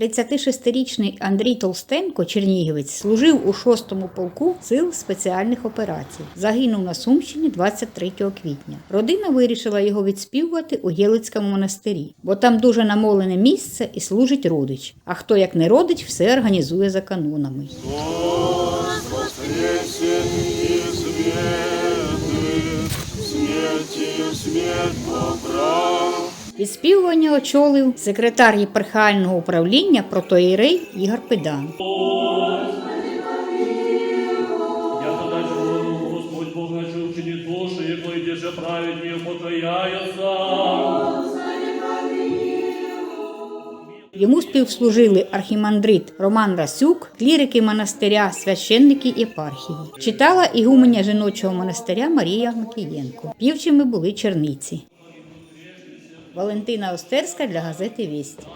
36-річний Андрій Толстенко, чернігівець, служив у 6-му полку сил спеціальних операцій. Загинув на Сумщині 23 квітня. Родина вирішила його відспівувати у Єлицькому монастирі, бо там дуже намолене місце і служить родич. А хто як не родич, все організує за канонами. смерть побрал. Відспівування очолив секретар єпархіального управління протоїрей Ігор Педан. Йому співслужили архімандрит Роман Расюк, клірики монастиря, священники єпархії. Читала ігуменя жіночого монастиря Марія Макієнко. Півчими були черниці. Валентина Остерська для газети Вість.